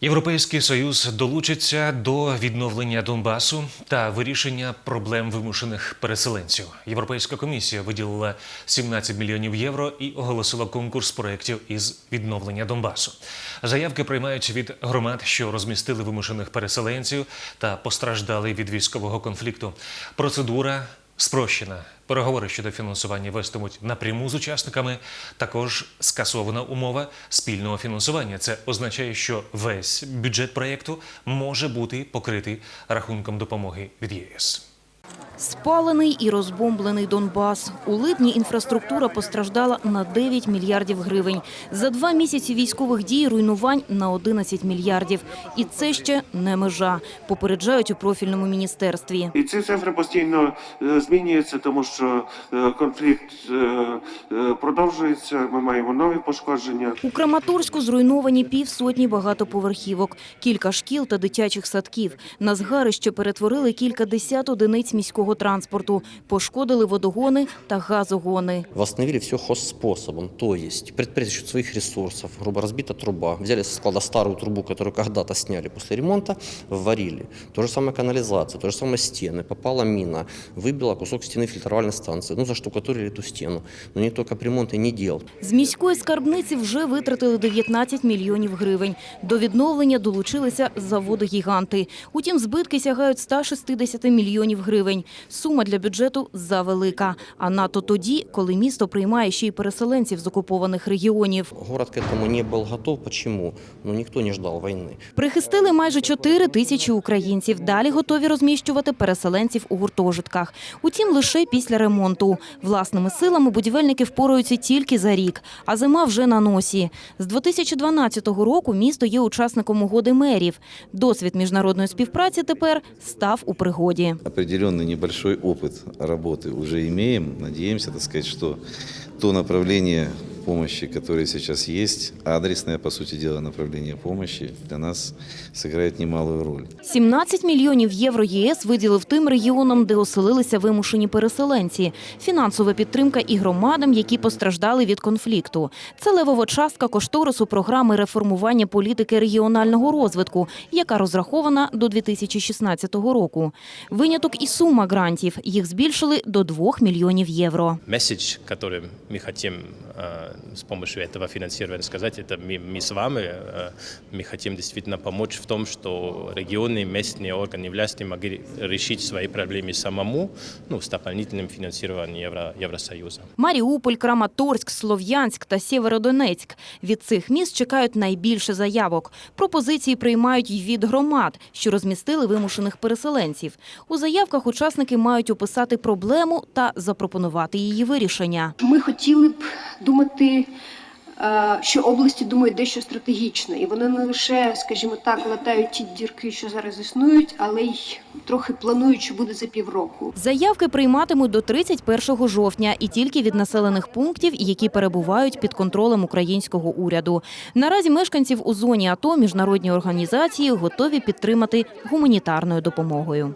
Європейський союз долучиться до відновлення Донбасу та вирішення проблем вимушених переселенців. Європейська комісія виділила 17 мільйонів євро і оголосила конкурс проєктів із відновлення Донбасу. Заявки приймають від громад, що розмістили вимушених переселенців та постраждали від військового конфлікту. Процедура спрощена. Переговори щодо фінансування вестимуть напряму з учасниками. Також скасована умова спільного фінансування. Це означає, що весь бюджет проєкту може бути покритий рахунком допомоги від ЄС. Спалений і розбомблений Донбас. У липні інфраструктура постраждала на 9 мільярдів гривень. За два місяці військових дій руйнувань на 11 мільярдів. І це ще не межа, попереджають у профільному міністерстві. І ці цифри постійно е, змінюються, тому що е, конфлікт е, продовжується. Ми маємо нові пошкодження. У Краматорську зруйновані півсотні багатоповерхівок, кілька шкіл та дитячих садків. На згарище перетворили кілька десят одиниць міського транспорту, пошкодили водогони та газогони. Восстановили все хозспособом, то есть предприятие за счет своих ресурсов, грубо разбита труба, взяли со склада старую трубу, которую когда-то сняли после ремонта, варили. То же самое канализация, то же самое стены, попала мина, выбила кусок стены фильтровальной станции, ну заштукатурили эту стену, но никто капремонта не делал. З міської скарбниці вже витратили 19 мільйонів гривень. До відновлення долучилися заводи-гіганти. Утім, збитки сягають 160 мільйонів гривень. Сума для бюджету завелика. А НАТО тоді, коли місто приймає ще й переселенців з окупованих регіонів. Город к этому не был готов. Почему? Ну, никто не ждал войны. Прихистили майже 4 тисячі українців. Далі готові розміщувати переселенців у гуртожитках. Утім, лише після ремонту. Власними силами будівельники впораються тільки за рік, а зима вже на носі. З 2012 року місто є учасником угоди мерів. Досвід міжнародної співпраці тепер став у пригоді. определенный небольшой опыт работы уже имеем. Надеемся, так сказать, что то направление помощи, которое сейчас есть, адресное, по сути дела, направление помощи, для нас сыграет немалую роль. 17 мільйонів євро ЄС виділив тим регіонам, де оселилися вимушені переселенці. Фінансова підтримка і громадам, які постраждали від конфлікту. Це левова частка кошторису програми реформування політики регіонального розвитку, яка розрахована до 2016 року. Виняток і сума грантів. Їх збільшили до 2 мільйонів євро. месседж, который мы хотим с помощью этого финансирования сказать, это мы, мы с вами, э, мы хотим действительно помочь в том, что регионы, местные органы власти могли решить свои проблемы самому, ну, с дополнительным финансированием Евро, Евросоюза. Маріуполь, Краматорськ, Слов'янськ та Сєвєродонецьк. Від цих міст чекають найбільше заявок. Пропозиції приймають й від громад, що розмістили вимушених переселенців. У заявках учасники мають описати проблему та запропонувати її вирішення. Ми хотіли б думати, е, що області думають дещо стратегічно, і вони не лише, скажімо так, латають ті дірки, що зараз існують, але й трохи планують, що буде за півроку. Заявки прийматимуть до 31 жовтня і тільки від населених пунктів, які перебувають під контролем українського уряду. Наразі мешканців у зоні АТО міжнародні організації готові підтримати гуманітарною допомогою.